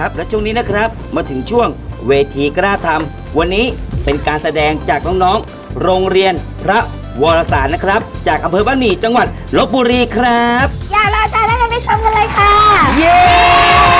ครับ และช่วงนี้นะครับ มาถึงช่วงเวทีกล้าทำวันนี้เป็นการแสดงจากน้องๆโรงเรียนพระวรสารนะครับ จากอำเภอบ้านหมี่จังหวัดลบบุรีครับ อย่ารอช้าแล้วกันไปชมกันเลยค่ะ เย้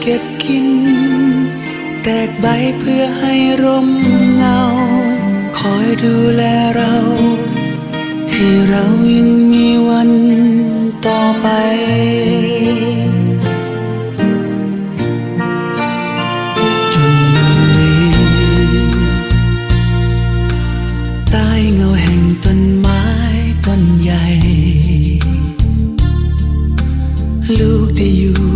เก็บกิน แตกใบเพื่อให้ร่มเงา คอยดูแลเรา ให้เรายังมีวันต่อไปจนวันนี้ใต้เงาแห่งต้นไม้ต้นใหญ่ลูกได้อยู่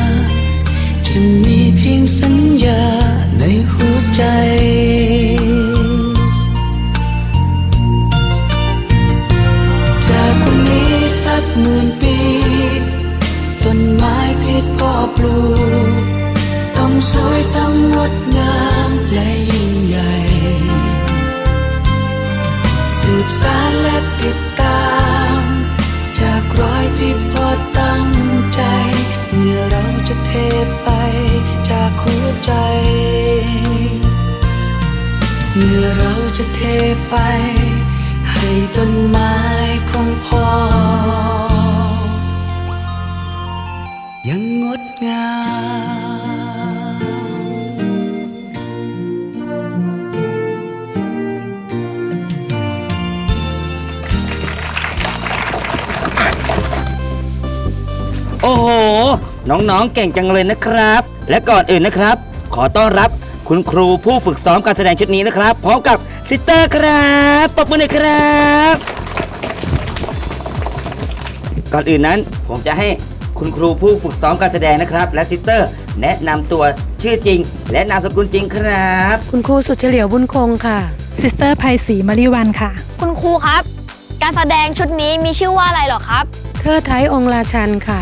หมื่นปี ต้นไม้ที่พ่อปลูก ต้องสวยต้องงดงามและยิ่งใหญ่ สืบสารและติดตาม จากรอยที่พ่อตั้งใจเมื่อเราจะเทไปจากหัวใจ เมื่อเราจะเทไปให้ต้นไม้ของพ่อ ยังงดงามโอ้โห น้องๆ เก่งจังเลยนะครับ และก่อนอื่นนะครับ ขอต้อนรับคุณครูผู้ฝึกซ้อมการแสดงชุดนี้นะครับ พร้อมกับซิสเตอร์ครับตบมือหน่อยครับ ก่อนอื่นนั้นผมจะให้ คุณครูผู้ฝึกซ้อมการแสดงนะครับ และซิสเตอร์ แนะนำตัวชื่อจริง และนามสกุลจริงครับ คุณครูสุดเฉลียวบุญคงค่ะ ซิสเตอร์ไพศรีมาริวันค่ะ คุณครูครับ การแสดงชุดนี้มีชื่อว่าอะไรเหรอครับ เทอไทยองค์ราชันค่ะ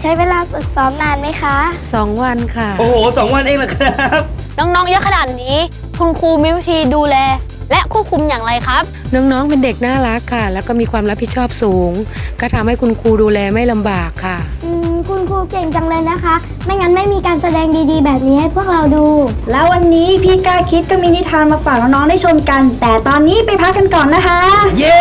ใช้เวลาฝึกซ้อมนานไหมคะ2วันค่ะ โอ้โหสองวันเองเหรอครับ น้องๆเยอะขนาดนี้ คุณครูมีวิธีดูแล และควบคุมอย่างไรครับ น้องๆ เป็นเด็กน่ารักค่ะ แล้วก็มีความรับผิดชอบสูง ก็ทำให้คุณครูดูแลไม่ลำบากค่ะ อืมคุณครูเก่งจังเลยนะคะ ไม่งั้นไม่มีการแสดงดีๆ แบบนี้ให้พวกเราดู แล้ววันนี้พี่กล้าคิดก็มีนิทานมาฝากน้องๆได้ชมกัน แต่ตอนนี้ไปพักกันก่อนนะคะ เย้